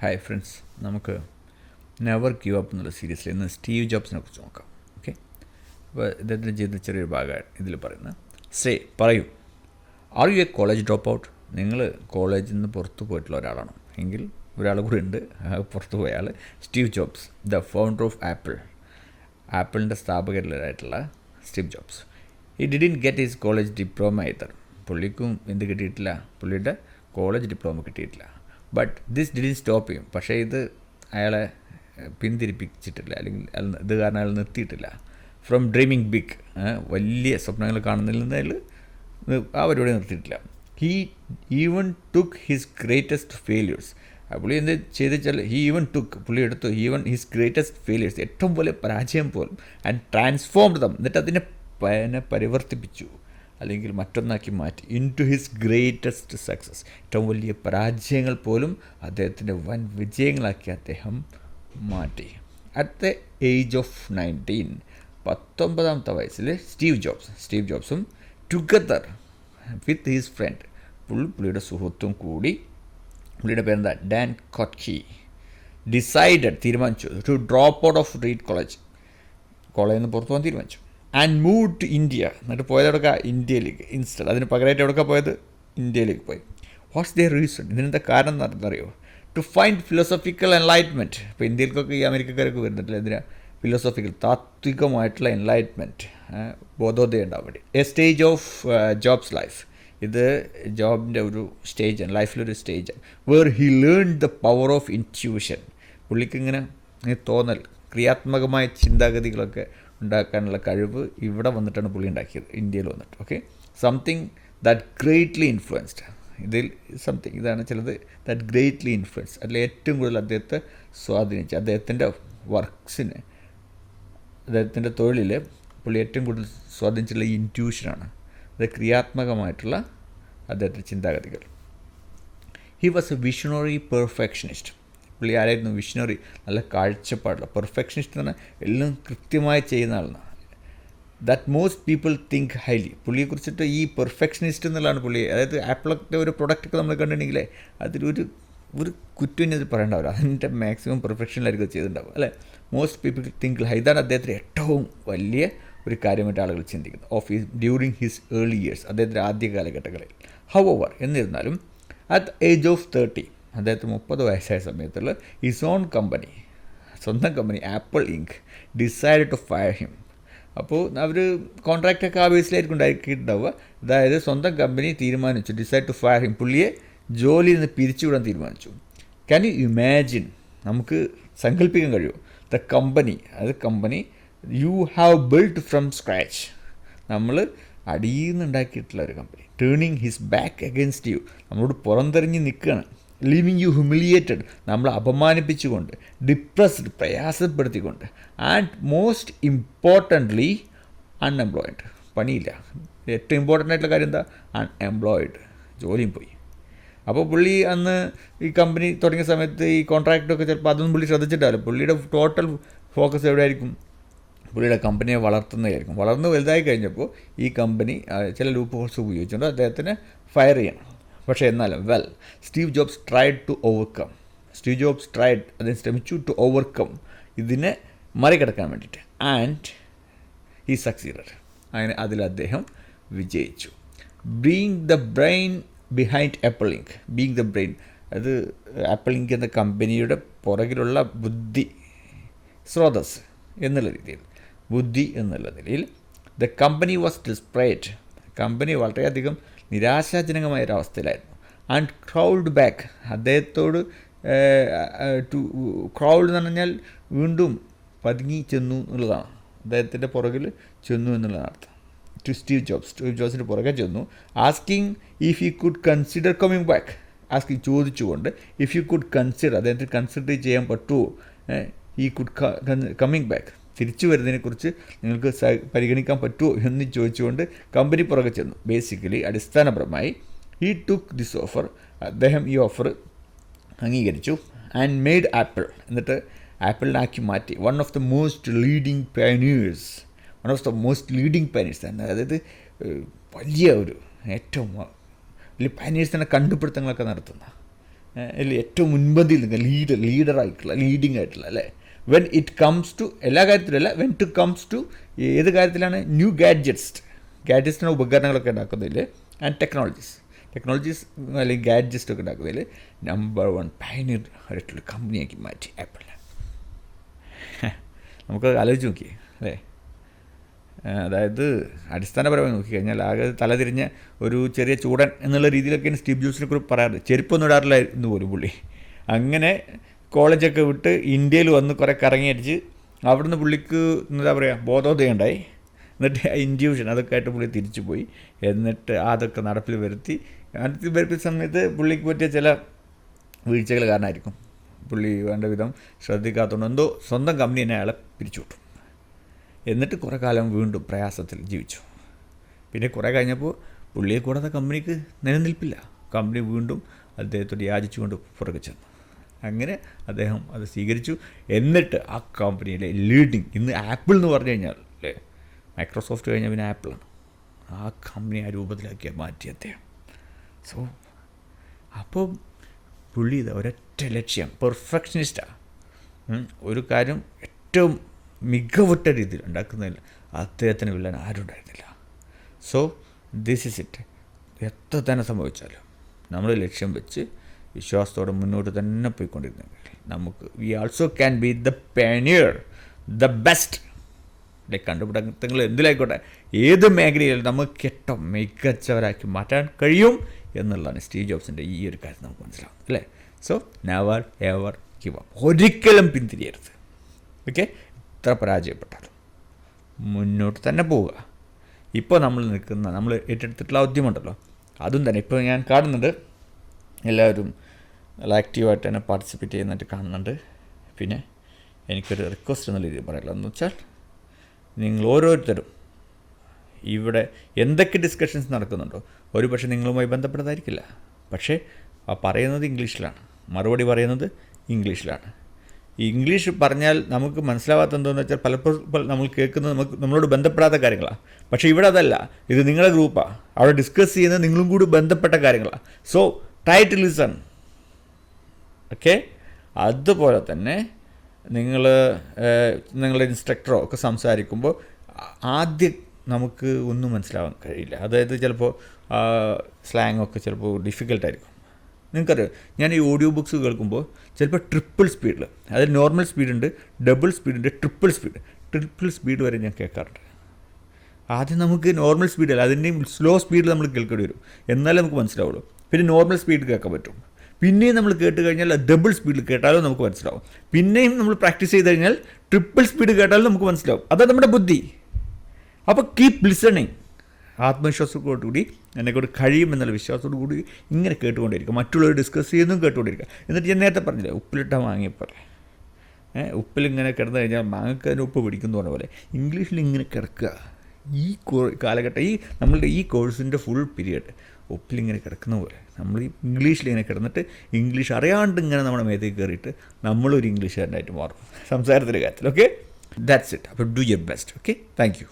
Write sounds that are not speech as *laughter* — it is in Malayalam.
ഹായ് ഫ്രണ്ട്സ് നമുക്ക് നെവർ ഗീവ് അപ്പ് എന്നുള്ള സീരീസിൽ ഇന്ന് സ്റ്റീവ് ജോബ്സിനെ കുറിച്ച് നോക്കാം. ഓക്കെ അപ്പോൾ ഇദ്ദേഹത്തിന്റെ ജീവിതത്തിൽ ചെറിയൊരു ഭാഗമാണ് ഇതിൽ പറയുന്നത്. സേ പറയൂ. Are you a college drop out നിങ്ങൾ കോളേജിൽ നിന്ന് പുറത്തു പോയിട്ടുള്ള ഒരാളാണ്? എങ്കിൽ ഒരാൾ കൂടി ഉണ്ട്. പുറത്തു പോയ ആൾ Steve Jobs the founder of Apple ആപ്പിളിന്റെ സ്ഥാപകരിലായിട്ടുള്ള സ്റ്റീവ് ജോബ്സ് ഈ didn't get his college diploma either. പുള്ളിക്കും എന്ത് കിട്ടിയിട്ടില്ല? പുള്ളിയുടെ കോളേജ് ഡിപ്ലോമ കിട്ടിയിട്ടില്ല. ബട്ട് ദിസ് ഡിഡിൻ സ്റ്റോപ്പ് ചെയ്യും പക്ഷേ ഇത് അയാളെ പിന്തിരിപ്പിച്ചിട്ടില്ല. അല്ലെങ്കിൽ ഇത് കാരണം അയാൾ നിർത്തിയിട്ടില്ല. ഫ്രം ഡ്രീമിങ് ബിഗ് വലിയ സ്വപ്നങ്ങൾ കാണുന്നതിൽ നിന്ന് അയാൾ ആ പരിപാടി നിർത്തിയിട്ടില്ല. He even took his greatest failures പുള്ളി എന്ത് ചെയ്തെച്ചാൽ ഹി ഈവൻ ടുക്ക് പുള്ളി എടുത്തു ഈവൻ ഹിസ് ഗ്രേറ്റസ്റ്റ് ഫെയിലിയേഴ്സ് ഏറ്റവും പോലെ പരാജയം പോലും ആൻഡ് ട്രാൻസ്ഫോംഡ് ദം എന്നിട്ട് അതിനെ പരിവർത്തിപ്പിച്ചു. അല്ലെങ്കിൽ മറ്റൊന്നാക്കി മാറ്റി. Into his greatest success ഏറ്റവും വലിയ പരാജയങ്ങൾ പോലും അദ്ദേഹത്തിന്റെ വൻ വിജയങ്ങളാക്കി അദ്ദേഹം മാറ്റി. At the age of nineteen പത്തൊമ്പതാമത്തെ വയസ്സിൽ സ്റ്റീവ് ജോബ്സ് സ്റ്റീവ് ജോബ്സും ടുഗദർ വിത്ത് ഹിസ് ഫ്രണ്ട് പുള്ളി പുള്ളിയുടെ സുഹൃത്തും കൂടി പുള്ളിയുടെ പേരെന്താ? ഡാൻ കോട്ട്കി ഡിസൈഡഡ് തീരുമാനിച്ചു to drop out of Reed college കോളേജിൽ നിന്ന് പുറത്തു പോകാൻ തീരുമാനിച്ചു. ആൻഡ് മൂവ് ടു ഇന്ത്യ എന്നിട്ട് പോയത് എവിടെ ഇന്ത്യയിലേക്ക്. ഇൻസ്റ്റഡ് അതിന് പകരമായിട്ട് എവിടെ പോയത്? ഇന്ത്യയിലേക്ക് പോയി. വാട്ട്സ് ദ റീസൺ ഇതിനെന്താ കാരണം എന്നറിയോ ടു ഫൈൻഡ് ഫിലോസഫിക്കൽ എൻലൈറ്റ്മെന്റ് ഇപ്പോൾ ഇന്ത്യയിലേക്കൊക്കെ ഈ അമേരിക്കക്കാരൊക്കെ വരുന്നുണ്ടല്ലോ എന്തിനാ? ഫിലോസഫിക്കൽ താത്വികമായിട്ടുള്ള എൻലൈറ്റ്മെന്റ് ബോധോദയം ഉണ്ടാവാൻ വേണ്ടി. A stage of Jobs life ഇത് ജോബിന്റെ ഒരു സ്റ്റേജാണ് ലൈഫിലൊരു സ്റ്റേജാണ് where he learn the power of intuition പുള്ളിക്കിങ്ങനെ തോന്നൽ ക്രിയാത്മകമായ ചിന്താഗതികളൊക്കെ ഉണ്ടാക്കാനുള്ള കഴിവ് ഇവിടെ വന്നിട്ടാണ് പുള്ളി ഉണ്ടാക്കിയത് ഇന്ത്യയിൽ വന്നിട്ട്. Okay something that greatly influenced ഇതിൽ സംതിങ് ഇതാണ് ചിലത് ദാറ്റ് ഗ്രേറ്റ്ലി ഇൻഫ്ലുവൻസ് അതിൽ ഏറ്റവും കൂടുതൽ അദ്ദേഹത്തെ സ്വാധീനിച്ച അദ്ദേഹത്തിന്റെ വർക്ക്സിന് അദ്ദേഹത്തിന്റെ തൊഴിലിൽ പുള്ളി ഏറ്റവും കൂടുതൽ സ്വാധീനിച്ചുള്ള ഇന്റ്യൂഷനാണ് അത് ക്രിയാത്മകമായിട്ടുള്ള അദ്ദേഹത്തിന്റെ ചിന്താഗതികൾ. He was a visionary perfectionist പുള്ളി ആരായിരുന്നു വിഷ്ണറി. നല്ല കാഴ്ചപ്പാടുള്ള പെർഫെക്ഷനിസ്റ്റ് എന്ന് പറഞ്ഞാൽ എല്ലാം കൃത്യമായി ചെയ്യുന്ന ആളാണ്. That most people think highly പുള്ളിയെ കുറിച്ചിട്ട് ഈ പെർഫെക്ഷനിസ്റ്റ് എന്നുള്ളതാണ് പുള്ളി. അതായത് ആപ്പിളൊക്കെ ഒരു പ്രൊഡക്റ്റൊക്കെ നമ്മൾ കണ്ടിട്ടുണ്ടെങ്കിലേ അതിലൊരു ഒരു കുറ്റം ഞാൻ പറയേണ്ടാവില്ല. അതിന്റെ മാക്സിമം പെർഫെക്ഷനിലായിരിക്കും ചെയ്തിട്ടുണ്ടാവും അല്ലേ? മോസ്റ്റ് പീപ്പിൾ തിങ്ക് ഹൈ ഇതാണ് അദ്ദേഹത്തിന്റെ ഏറ്റവും വലിയ ഒരു കാര്യമായിട്ട് ആളുകൾ ചിന്തിക്കുന്നത്. Of his during his early years അദ്ദേഹത്തിന്റെ ആദ്യ കാലഘട്ടങ്ങളിൽ. ഹൗ ഓവർ എന്നിരുന്നാലും അറ്റ് ഏജ് ഓഫ് തേർട്ടി അദ്ദേഹത്തിന് മുപ്പത് വയസ്സായ സമയത്തുള്ള ഹിസ് ഓൺ കമ്പനി സ്വന്തം company Apple Inc decide to fire him അപ്പോൾ അവർ കോൺട്രാക്റ്റൊക്കെ ആ ബേസിലായിരിക്കും ഉണ്ടാക്കിയിട്ടുണ്ടാവുക. അതായത് സ്വന്തം കമ്പനി തീരുമാനിച്ചു ഡിസൈഡ് ടു ഫയർ ഹിം പുള്ളിയെ ജോലിയിൽ നിന്ന് പിരിച്ചുവിടാൻ തീരുമാനിച്ചു. ക്യാൻ യു ഇമാജിൻ നമുക്ക് സങ്കല്പിക്കാൻ കഴിയുമോ ദ കമ്പനി അത് company you have build from scratch നമ്മൾ അടിയിൽ നിന്ന് ഉണ്ടാക്കിയിട്ടുള്ള ഒരു company turning his back against you നമ്മളോട് പുറംതെറിഞ്ഞ് നിൽക്കുകയാണ്. ലീവിങ് യു ഹ്യൂമിലിയേറ്റഡ് നമ്മളെ അപമാനിപ്പിച്ചുകൊണ്ട് ഡിപ്രസ്ഡ് പ്രയാസപ്പെടുത്തിക്കൊണ്ട് ആൻഡ് മോസ്റ്റ് ഇമ്പോർട്ടന്റ്ലി അൺഎംപ്ലോയിഡ് പണിയില്ല. ഏറ്റവും ഇമ്പോർട്ടന്റ് ആയിട്ടുള്ള കാര്യം എന്താ? അൺഎംപ്ലോയിഡ് ജോലിയും പോയി. അപ്പോൾ പുള്ളി അന്ന് ഈ കമ്പനി തുടങ്ങിയ സമയത്ത് ഈ കോൺട്രാക്റ്റൊക്കെ ചിലപ്പോൾ അതൊന്നും പുള്ളി ശ്രദ്ധിച്ചിട്ടില്ല. പുള്ളിയുടെ ടോട്ടൽ ഫോക്കസ് എവിടെയായിരിക്കും? പുള്ളിയുടെ കമ്പനിയെ വളർത്തുന്നതായിരിക്കും. വളർന്ന് വലുതായി കഴിഞ്ഞപ്പോൾ ഈ കമ്പനി ചില ലൂപ്പ് ഹോൾസ് ഉപയോഗിച്ചുകൊണ്ട് അദ്ദേഹത്തിന് ഫയർ ചെയ്യണം. പക്ഷേ എന്നാലും well Steve Jobs tried to overcome Steve Jobs tried അതിന് ശ്രമിച്ചു ടു ഓവർകം ഇതിനെ മറികടക്കാൻ വേണ്ടിയിട്ട്. ആൻഡ് ഈ സക്സീഡഡ് അങ്ങനെ അതിൽ അദ്ദേഹം വിജയിച്ചു. Being the brain behind Apple Inc being the brain അത് ആപ്പിൾ ഇങ്ക് എന്ന കമ്പനിയുടെ പുറകിലുള്ള ബുദ്ധി സ്രോതസ് എന്നുള്ള രീതിയിൽ. ബുദ്ധി എന്നുള്ള നിലയിൽ the company was desperate company വളരെയധികം നിരാശാജനകമായ ഒരവസ്ഥയിലായിരുന്നു ആൻഡ് ക്രൗഡ് ബാക്ക് അദ്ദേഹത്തോട് ടു ക്രൗഡ് എന്ന് പറഞ്ഞാൽ വീണ്ടും പതുങ്ങി ചെന്നു എന്നുള്ളതാണ്. അദ്ദേഹത്തിന്റെ പുറകിൽ ചെന്നു എന്നുള്ളതാണ് അർത്ഥം. ടു സ്റ്റീവ് ജോബ്സ് സ്റ്റീവ് ജോബ്സിന്റെ പുറകെ ചെന്നു. Asking if you could consider coming back asking ചോദിച്ചുകൊണ്ട് ഇഫ് യു കുഡ് കൺസിഡർ അദ്ദേഹത്തിന് കൺസിഡർ ചെയ്യാൻ പറ്റുമോ? ഈ കുഡ് കമ്മിങ് ബാക്ക് തിരിച്ചു വരുന്നതിനെക്കുറിച്ച് നിങ്ങൾക്ക് പരിഗണിക്കാൻ പറ്റുമോ എന്ന് ചോദിച്ചുകൊണ്ട് കമ്പനി പുറകെ ചെന്നു. ബേസിക്കലി അടിസ്ഥാനപരമായി ഹീ ടുക്ക് ദിസ് ഓഫർ അദ്ദേഹം ഈ ഓഫർ അംഗീകരിച്ചു. ആൻഡ് മെയ്ഡ് ആപ്പിൾ എന്നിട്ട് ആപ്പിളിനാക്കി മാറ്റി. One of the most leading pioneers one of the most leading pioneers തന്നെ. അതായത് വലിയ ഒരു ഏറ്റവും വലിയ പയനീഴ്സ് തന്നെ കണ്ടുപിടുത്തങ്ങളൊക്കെ നടത്തുന്ന അതിൽ ഏറ്റവും മുൻപന്തിയിൽ നിൽക്കുക ലീഡർ ലീഡറായിട്ടുള്ള ലീഡിങ് ആയിട്ടുള്ള അല്ലേ? വെൻ ഇറ്റ് കംസ് ടു എല്ലാ കാര്യത്തിലല്ല വെൻ ടു കംസ് ടു ഏത് കാര്യത്തിലാണ്? ന്യൂ ഗാഡ്ജറ്റ്സ് ഗാഡ്ജറ്റ്സിന്റെ ഉപകരണങ്ങളൊക്കെ ഉണ്ടാക്കുന്നതിൽ ആൻഡ് ടെക്നോളജീസ് ടെക്നോളജീസ് അല്ലെങ്കിൽ ഗാഡ്ജറ്റ്സ് ഒക്കെ ഉണ്ടാക്കുന്നതിൽ നമ്പർ വൺ പൈനിയർ ആയിട്ടുള്ള കമ്പനിയാക്കി മാറ്റി ആപ്പിൾ *laughs* നമുക്ക് ആലോചിച്ച് നോക്കിയേ അല്ലേ? അതായത് അടിസ്ഥാനപരമായി നോക്കിക്കഴിഞ്ഞാൽ ആകെ തലതിരിഞ്ഞ ഒരു ചെറിയ ചൂടൻ എന്നുള്ള രീതിയിലൊക്കെയാണ് സ്റ്റീവ് ജോബ്സിനെ കുറിച്ച് പറയാറ്. ചെരുപ്പൊന്നും ഇടാറില്ല എന്ന് പോലും പുള്ളി. അങ്ങനെ കോളേജൊക്കെ വിട്ട് ഇന്ത്യയിൽ വന്ന് കുറേ കറങ്ങിയടിച്ച് അവിടുന്ന് പുള്ളിക്ക് എന്താ പറയുക ബോധോദയം ഉണ്ടായി എന്നിട്ട് ഇൻഡ്യൂഷൻ അതൊക്കെ ആയിട്ട് പുള്ളി തിരിച്ചു പോയി. എന്നിട്ട് അതൊക്കെ നടപ്പിൽ വരുത്തി. നടപ്പിൽ വരുത്തിയ സമയത്ത് പുള്ളിക്ക് പറ്റിയ ചില വീഴ്ചകൾ കാരണമായിരിക്കും. പുള്ളി വേണ്ട വിധം ശ്രദ്ധിക്കാത്തതുകൊണ്ട് എന്തോ സ്വന്തം കമ്പനി തന്നെ അയാളെ പിരിച്ചുവിട്ടു എന്നിട്ട് കുറേ കാലം വീണ്ടും പ്രയാസത്തിൽ ജീവിച്ചു. പിന്നെ കുറേ കഴിഞ്ഞപ്പോൾ പുള്ളിയെ കൂടാതെ കമ്പനിക്ക് നിലനിൽപ്പില്ല. കമ്പനി വീണ്ടും അദ്ദേഹത്തോട് യാചിച്ചുകൊണ്ട് പുറകെ ചെന്നു. അങ്ങനെ അദ്ദേഹം അത് സ്വീകരിച്ചു. എന്നിട്ട് ആ കമ്പനിയിലെ ലീഡിങ് ഇന്ന് ആപ്പിൾ എന്ന് പറഞ്ഞു കഴിഞ്ഞാൽ അല്ലേ മൈക്രോസോഫ്റ്റ് കഴിഞ്ഞാൽ പിന്നെ ആപ്പിളാണ് ആ കമ്പനി ആ രൂപത്തിലാക്കിയ മാറ്റി അദ്ദേഹം. സോ അപ്പോൾ പുള്ളി ഇത് ഒരൊറ്റ ലക്ഷ്യം പെർഫെക്ഷനിസ്റ്റാണ് ഒരു കാര്യം ഏറ്റവും മികവുറ്റ രീതിയിൽ ഉണ്ടാക്കുന്നതിൽ അദ്ദേഹത്തിന് വില്ലാൻ ആരും ഉണ്ടായിരുന്നില്ല സോ ദിസ് ഇസ് ഇറ്റ് എത്ര തന്നെ സംഭവിച്ചാലും നമ്മൾ ലക്ഷ്യം വെച്ച് വിശ്വാസത്തോടെ മുന്നോട്ട് തന്നെ പോയിക്കൊണ്ടിരുന്നെങ്കിൽ നമുക്ക് we also can be the pioneer the best അല്ലെ കണ്ടുപിടുത്തങ്ങൾ എന്തിലായിക്കോട്ടെ? ഏത് മേഖലയിൽ നമുക്ക് ഏറ്റവും മികച്ചവരാക്കി മാറ്റാൻ കഴിയും എന്നുള്ളതാണ് സ്റ്റീവ് ജോബ്സിന്റെ ഈ ഒരു കാര്യം നമുക്ക് മനസ്സിലാവും അല്ലേ? So never ever give up ഒരിക്കലും പിന്തിരിയരുത്. ഓക്കെ എത്ര പരാജയപ്പെട്ടാലും മുന്നോട്ട് തന്നെ പോവുക. ഇപ്പോൾ നമ്മൾ നിൽക്കുന്ന നമ്മൾ ഏറ്റെടുത്തിട്ടുള്ള ഉദ്യമമുണ്ടല്ലോ അതും തന്നെ ഇപ്പോൾ ഞാൻ കാണുന്നുണ്ട്. എല്ലാവരും നല്ല ആക്റ്റീവായിട്ട് തന്നെ പാർട്ടിസിപ്പേറ്റ് ചെയ്യുന്നതായിട്ട് കാണുന്നുണ്ട്. പിന്നെ എനിക്കൊരു റിക്വസ്റ്റ് എന്നുള്ള രീതിയിൽ പറയാനുള്ളത് എന്ന് വെച്ചാൽ നിങ്ങൾ ഓരോരുത്തരും ഇവിടെ എന്തൊക്കെ ഡിസ്കഷൻസ് നടക്കുന്നുണ്ടോ? ഒരു പക്ഷേ നിങ്ങളുമായി ബന്ധപ്പെട്ടതായിരിക്കില്ല. പക്ഷേ ആ പറയുന്നത് ഇംഗ്ലീഷിലാണ്. മറുപടി പറയുന്നത് ഇംഗ്ലീഷിലാണ്. ഇംഗ്ലീഷ് പറഞ്ഞാൽ നമുക്ക് മനസ്സിലാവാത്ത എന്താണെന്ന് വെച്ചാൽ പലപ്പോഴും നമ്മൾ കേൾക്കുന്നത് നമുക്ക് നമ്മളോട് ബന്ധപ്പെടാത്ത കാര്യങ്ങളാണ്. പക്ഷേ ഇവിടെ അതല്ല. ഇത് നിങ്ങളുടെ ഗ്രൂപ്പാണ് അവിടെ ഡിസ്കസ് ചെയ്യുന്നത് നിങ്ങളും കൂടി ബന്ധപ്പെട്ട കാര്യങ്ങളാണ്. So try to listen okay? അതുപോലെ തന്നെ നിങ്ങൾ നിങ്ങളുടെ ഇൻസ്ട്രക്ടറോ ഒക്കെ സംസാരിക്കുമ്പോൾ ആദ്യം നമുക്ക് ഒന്നും മനസ്സിലാവാൻ കഴിയില്ല. അതായത് ചിലപ്പോൾ സ്ലാങ് ഒക്കെ ചിലപ്പോൾ ഡിഫിക്കൽട്ടായിരിക്കും നിങ്ങൾക്കറിയാം? ഞാൻ ഈ ഓഡിയോ ബുക്സ് കേൾക്കുമ്പോൾ ചിലപ്പോൾ ട്രിപ്പിൾ സ്പീഡിൽ അതായത് നോർമൽ സ്പീഡുണ്ട് ഡബിൾ സ്പീഡുണ്ട് ട്രിപ്പിൾ സ്പീഡ് ട്രിപ്പിൾ സ്പീഡ് വരെ ഞാൻ കേൾക്കാറുണ്ട്. ആദ്യം നമുക്ക് നോർമൽ സ്പീഡല്ല അതിന്റെയും സ്ലോ സ്പീഡിൽ നമ്മൾ കേൾക്കേണ്ടി വരും. എന്നാലേ നമുക്ക് മനസ്സിലാവുള്ളൂ. പിന്നെ നോർമൽ സ്പീഡ് കേൾക്കാൻ പറ്റും. പിന്നെയും നമ്മൾ കേട്ട് കഴിഞ്ഞാൽ ഡബിൾ സ്പീഡിൽ കേട്ടാലും നമുക്ക് മനസ്സിലാവും. പിന്നെയും നമ്മൾ പ്രാക്ടീസ് ചെയ്ത് കഴിഞ്ഞാൽ ട്രിപ്പിൾ സ്പീഡ് കേട്ടാലും നമുക്ക് മനസ്സിലാവും. അതാണ് നമ്മുടെ ബുദ്ധി. അപ്പോൾ കീപ്പ് ലിസണിങ് ആത്മവിശ്വാസത്തോടു കൂടി എന്നെക്കൊണ്ട് കഴിയുമെന്നുള്ള വിശ്വാസത്തോടു കൂടി ഇങ്ങനെ കേട്ടുകൊണ്ടിരിക്കുക. മറ്റുള്ളവർ ഡിസ്കസ് ചെയ്യുന്നതും കേട്ടുകൊണ്ടിരിക്കുക. എന്നിട്ട് ഞാൻ നേരത്തെ പറഞ്ഞില്ലേ ഉപ്പിലിട്ട വാങ്ങിയപ്പോലെ ഏഹ് ഉപ്പിലിങ്ങനെ കിടന്നു കഴിഞ്ഞാൽ മാങ്ങക്ക് ഉപ്പ് പിടിക്കുന്ന പോലെ. ഇംഗ്ലീഷിൽ ഇങ്ങനെ കിടക്കുക. ഈ കാലഘട്ടം ഈ നമ്മളുടെ ഈ കോഴ്സിന്റെ ഫുൾ പീരിയഡ് ഉപ്പിലിങ്ങനെ കിടക്കുന്ന പോലെ. നമ്മൾ ഈ ഇംഗ്ലീഷിലിങ്ങനെ കിടന്നിട്ട് ഇംഗ്ലീഷ് അറിയാണ്ട് ഇങ്ങനെ നമ്മുടെ മേത്തേക്ക് കയറിയിട്ട് നമ്മളൊരു ഇംഗ്ലീഷുകാരനായിട്ട് മാറും. സംസാരത്തിന്റെ കാര്യത്തിൽ ഓക്കെ ദാറ്റ്സ് ഇറ്റ് അപ്പോൾ do your best okay thank